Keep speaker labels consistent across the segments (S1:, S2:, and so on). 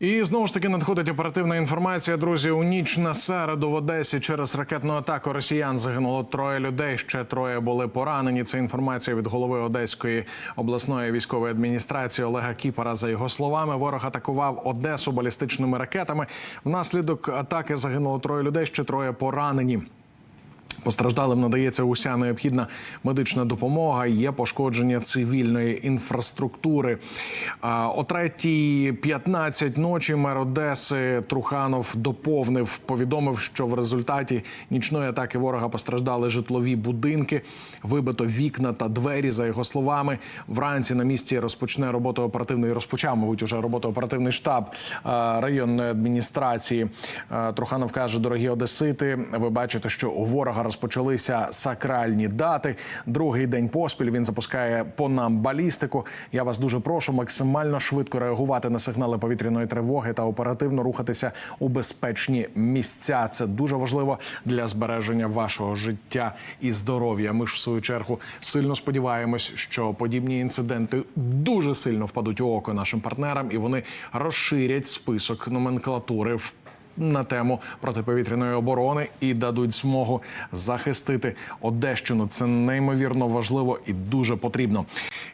S1: І знову ж таки надходить оперативна інформація. Друзі, у ніч на середу в Одесі через ракетну атаку росіян загинуло троє людей. Ще троє були поранені. Це інформація від голови Одеської обласної військової адміністрації Олега Кіпара. За його словами, ворог атакував Одесу балістичними ракетами. Внаслідок атаки загинуло троє людей. Ще троє поранені. Постраждалим надається уся необхідна медична допомога. Є пошкодження цивільної інфраструктури. О 3.15 ночі мер Одеси Труханов доповнив, повідомив, що в результаті нічної атаки ворога постраждали житлові будинки, вибито вікна та двері. За його словами, вранці на місці розпочне роботу оперативної розпочав, мабуть, уже роботу оперативний штаб районної адміністрації. Труханов каже: дорогі одесити, ви бачите, що у ворога розпочалися сакральні дати. Другий день поспіль він запускає по нам балістику. Я вас дуже прошу максимально швидко реагувати на сигнали повітряної тривоги та оперативно рухатися у безпечні місця. Це дуже важливо для збереження вашого життя і здоров'я. Ми ж в свою чергу сильно сподіваємось, що подібні інциденти дуже сильно впадуть у око нашим партнерам, і вони розширять список номенклатури в на тему протиповітряної оборони і дадуть змогу захистити Одещину. Це неймовірно важливо і дуже потрібно.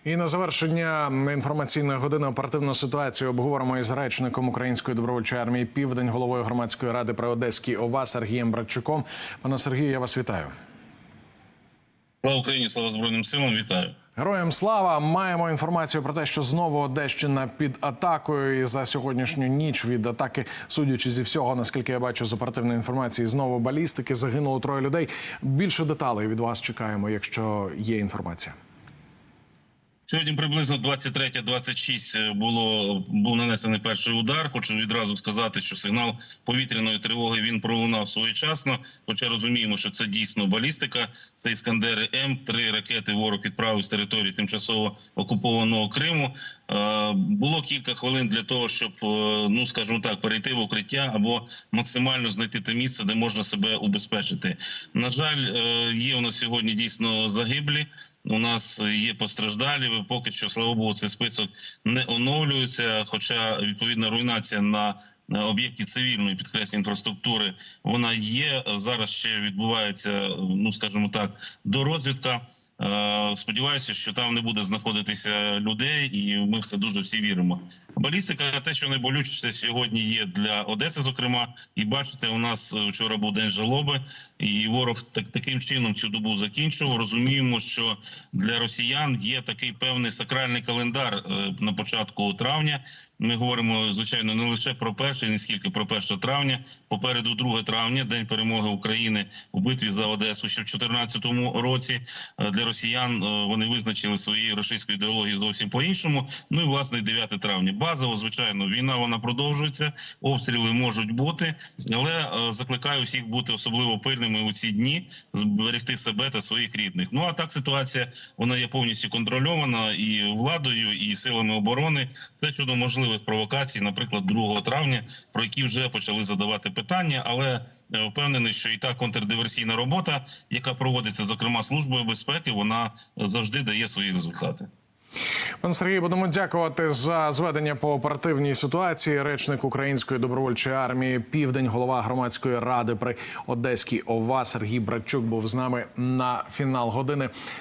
S1: І на завершення інформаційної години оперативну ситуацію обговоримо із речником Української добровольчої армії Південь, головою громадської ради при Одеській ОВА Сергієм Братчуком. Пане Сергію, я вас вітаю.
S2: Слава Україні, слава Збройним силам, вітаю.
S1: Героям слава маємо інформацію про те, що знову Одещина під атакою і за сьогоднішню ніч від атаки, судячи зі всього, наскільки я бачу з оперативної інформації, знову балістики загинуло троє людей. Більше деталей від вас чекаємо, якщо є інформація.
S2: Сьогодні приблизно 23.26 було був нанесений перший удар. Хочу відразу сказати, що сигнал повітряної тривоги він пролунав своєчасно. Хоча розуміємо, що це дійсно балістика. Це іскандери М. Три ракети ворог відправив з території тимчасово окупованого Криму. Е, було кілька хвилин для того, щоб е, ну скажімо так, перейти в укриття або максимально знайти те місце, де можна себе убезпечити. На жаль, е, є у нас сьогодні дійсно загиблі. У нас є постраждалі. Поки що, слава Богу, цей список не оновлюється. Хоча відповідна руйнація на об'єкті цивільної підкреслення інфраструктури вона є. Зараз ще відбувається, ну скажімо так, дорозвідка. Е, Сподіваюся, що там не буде знаходитися людей, і ми в це дуже всі віримо. Балістика, те, що найболючіше сьогодні є для Одеси, зокрема, і бачите, у нас вчора був день жалоби, і ворог так таким чином цю добу закінчив. Розуміємо, що для росіян є такий певний сакральний календар е, на початку травня. Ми говоримо звичайно не лише про перший, не скільки про 1 травня. Попереду 2 травня, день перемоги України у битві за Одесу. Ще в 2014 році Е, для росіян е, вони визначили свої російської ідеології зовсім по іншому. Ну і власне 9 травня. Базово, звичайно, війна вона продовжується. Обстріли можуть бути, але е, закликаю всіх бути особливо пильними у ці дні, зберегти себе та своїх рідних. Ну а так ситуація вона є повністю контрольована і владою, і силами оборони. Це щодо можливих провокацій, наприклад, 2 травня, про які вже почали задавати питання, але е, впевнений, що і та контрдиверсійна робота, яка проводиться зокрема службою безпеки, вона завжди дає свої результати.
S1: Пане Сергій, будемо дякувати за зведення по оперативній ситуації. Речник Української добровольчої армії Південь, голова громадської ради при Одеській ОВА Сергій Братчук був з нами на фінал години.